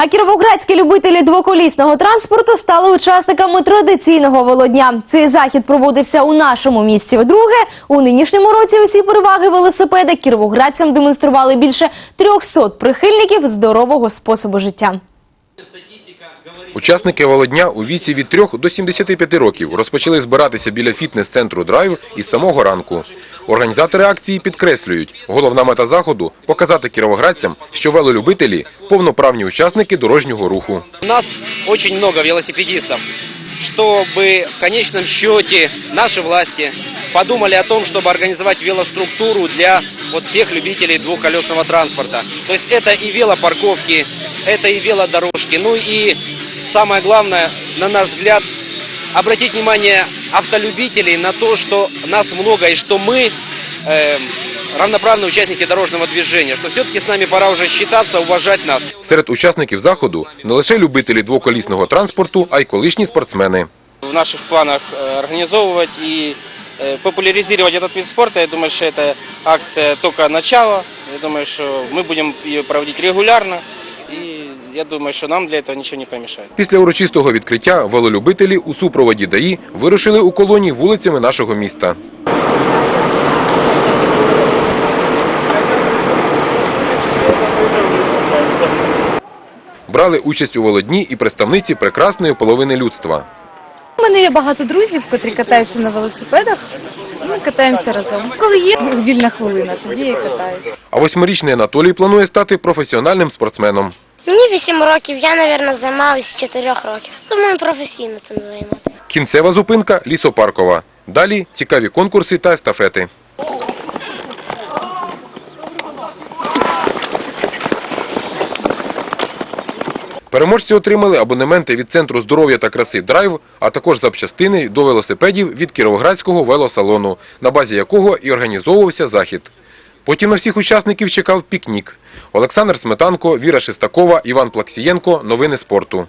А кіровоградські любителі двоколісного транспорту стали учасниками традиційного володня. Цей захід проводився у нашому місті вдруге. У нинішньому році усі переваги велосипеда кіровоградцям демонстрували більше 300 прихильників здорового способу життя. Учасники володня у віці від 3 до 75 років розпочали збиратися біля фітнес-центру «Драйв» із самого ранку. Організатори акції підкреслюють, головна мета заходу – показати кіровоградцям, що велолюбителі – повноправні учасники дорожнього руху. У нас очень много велосипедистов, чтобы в конечном счете наши власти подумали о том, чтобы организовать велоструктуру для вот всех любителей двухколесного транспорта. То есть это и велопарковки, это и велодорожки, ну и самое главное, на наш взгляд, обратить внимание автолюбителей на то, что нас много и что мы э, равноправные участники дорожного движения, что все-таки с нами пора уже считаться, уважать нас. Серед учасників заходу не лише любителі двоколісного транспорту, а й колишні спортсмени. в наших планах э, организовывать и э, популяризировать этот вид спорта. Я думаю, что эта акция только начало. Я думаю, что мы будем ее проводить регулярно. Я думаю, что нам для этого ничего не помешает. Після урочистого відкриття велолюбителі у супроводі ДАІ вирушили у колонії вулицями нашого міста. Брали участь у володні і представниці прекрасної половини людства. У мене є багато друзів, котрі катаються на велосипедах. Ми катаємося разом. Коли є вільна хвилина, тоді я катаюся. А восьмирічний Анатолій планує стати професіональним спортсменом. Мені 8 років, я, мабуть, займаюся з 4 років. Думаю, професійно цим займатися. Кінцева зупинка – Лісопаркова. Далі – цікаві конкурси та естафети. Переможці отримали абонементи від Центру здоров'я та краси «Драйв», а також запчастини до велосипедів від Кіровоградського велосалону, на базі якого і організовувався захід. Потім на всіх учасників чекав пікнік. Олександр Сметанко, Віра Шестакова, Іван Плаксієнко. Новини спорту.